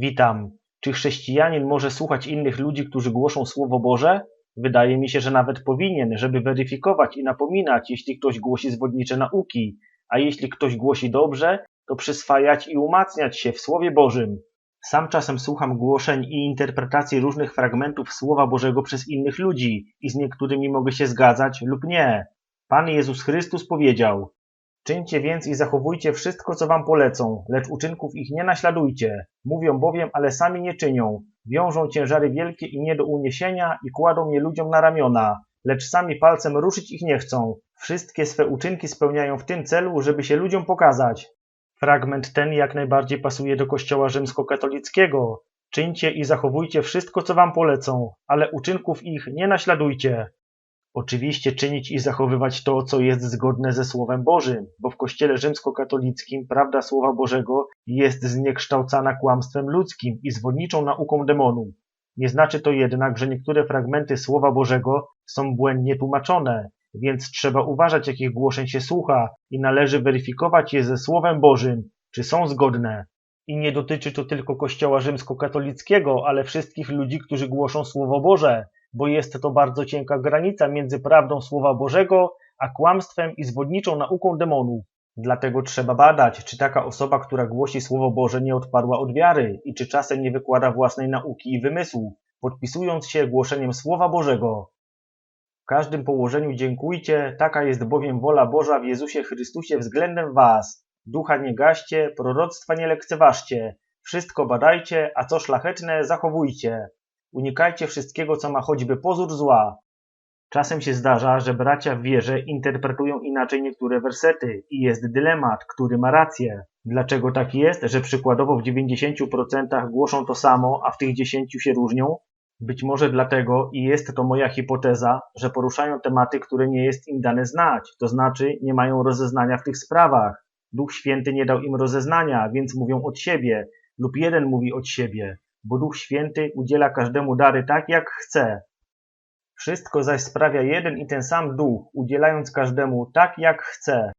Witam. Czy chrześcijanin może słuchać innych ludzi, którzy głoszą Słowo Boże? Wydaje mi się, że nawet powinien, żeby weryfikować i napominać, jeśli ktoś głosi zwodnicze nauki, a jeśli ktoś głosi dobrze, to przyswajać i umacniać się w Słowie Bożym. Sam czasem słucham głoszeń i interpretacji różnych fragmentów Słowa Bożego przez innych ludzi i z niektórymi mogę się zgadzać lub nie. Pan Jezus Chrystus powiedział: Czyńcie więc i zachowujcie wszystko, co wam polecą, lecz uczynków ich nie naśladujcie. Mówią bowiem, ale sami nie czynią. Wiążą ciężary wielkie i nie do uniesienia i kładą je ludziom na ramiona, lecz sami palcem ruszyć ich nie chcą. Wszystkie swe uczynki spełniają w tym celu, żeby się ludziom pokazać. Fragment ten jak najbardziej pasuje do kościoła rzymskokatolickiego. Czyńcie i zachowujcie wszystko, co wam polecą, ale uczynków ich nie naśladujcie. Oczywiście czynić i zachowywać to, co jest zgodne ze Słowem Bożym, bo w Kościele rzymskokatolickim prawda Słowa Bożego jest zniekształcana kłamstwem ludzkim i zwodniczą nauką demonów. Nie znaczy to jednak, że niektóre fragmenty Słowa Bożego są błędnie tłumaczone, więc trzeba uważać, jakich głoszeń się słucha i należy weryfikować je ze Słowem Bożym, czy są zgodne. I nie dotyczy to tylko Kościoła rzymskokatolickiego, ale wszystkich ludzi, którzy głoszą Słowo Boże, bo jest to bardzo cienka granica między prawdą Słowa Bożego, a kłamstwem i zwodniczą nauką demonów. Dlatego trzeba badać, czy taka osoba, która głosi Słowo Boże, nie odpadła od wiary i czy czasem nie wykłada własnej nauki i wymysłów, podpisując się głoszeniem Słowa Bożego. W każdym położeniu dziękujcie, taka jest bowiem wola Boża w Jezusie Chrystusie względem was. Ducha nie gaście, proroctwa nie lekceważcie, wszystko badajcie, a co szlachetne zachowujcie. Unikajcie wszystkiego, co ma choćby pozór zła. Czasem się zdarza, że bracia w wierze interpretują inaczej niektóre wersety i jest dylemat, który ma rację. Dlaczego tak jest, że przykładowo w 90% głoszą to samo, a w tych 10 się różnią? Być może dlatego, i jest to moja hipoteza, że poruszają tematy, które nie jest im dane znać, to znaczy nie mają rozeznania w tych sprawach. Duch Święty nie dał im rozeznania, więc mówią od siebie, lub jeden mówi od siebie, bo Duch Święty udziela każdemu dary tak, jak chce. Wszystko zaś sprawia jeden i ten sam Duch, udzielając każdemu tak, jak chce.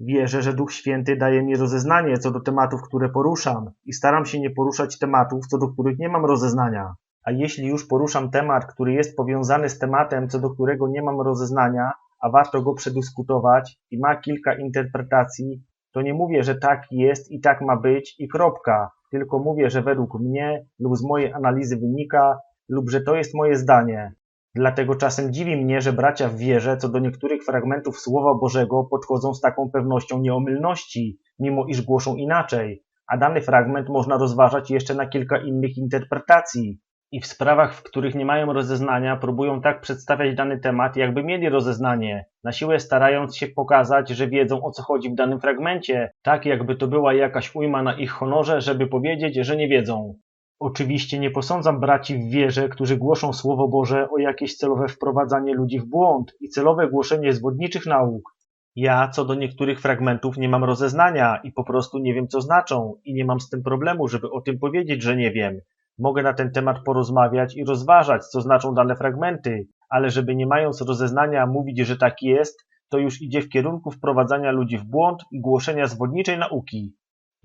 Wierzę, że Duch Święty daje mi rozeznanie co do tematów, które poruszam i staram się nie poruszać tematów, co do których nie mam rozeznania. A jeśli już poruszam temat, który jest powiązany z tematem, co do którego nie mam rozeznania, a warto go przedyskutować i ma kilka interpretacji, to nie mówię, że tak jest i tak ma być i kropka, tylko mówię, że według mnie lub z mojej analizy wynika, lub że to jest moje zdanie. Dlatego czasem dziwi mnie, że bracia w wierze co do niektórych fragmentów Słowa Bożego podchodzą z taką pewnością nieomylności, mimo iż głoszą inaczej, a dany fragment można rozważać jeszcze na kilka innych interpretacji. I w sprawach, w których nie mają rozeznania, próbują tak przedstawiać dany temat, jakby mieli rozeznanie, na siłę starając się pokazać, że wiedzą o co chodzi w danym fragmencie, tak jakby to była jakaś ujma na ich honorze, żeby powiedzieć, że nie wiedzą. Oczywiście nie posądzam braci w wierze, którzy głoszą Słowo Boże o jakieś celowe wprowadzanie ludzi w błąd i celowe głoszenie zwodniczych nauk. Ja co do niektórych fragmentów nie mam rozeznania i po prostu nie wiem co znaczą i nie mam z tym problemu, żeby o tym powiedzieć, że nie wiem. Mogę na ten temat porozmawiać i rozważać, co znaczą dane fragmenty, ale żeby nie mając rozeznania mówić, że tak jest, to już idzie w kierunku wprowadzania ludzi w błąd i głoszenia zwodniczej nauki.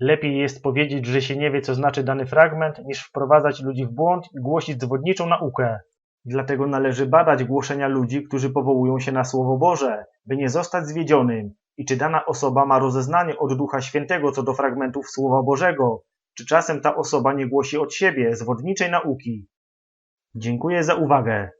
Lepiej jest powiedzieć, że się nie wie, co znaczy dany fragment, niż wprowadzać ludzi w błąd i głosić zwodniczą naukę. Dlatego należy badać głoszenia ludzi, którzy powołują się na Słowo Boże, by nie zostać zwiedzionym i czy dana osoba ma rozeznanie od Ducha Świętego co do fragmentów Słowa Bożego, czy czasem ta osoba nie głosi od siebie zwodniczej nauki. Dziękuję za uwagę.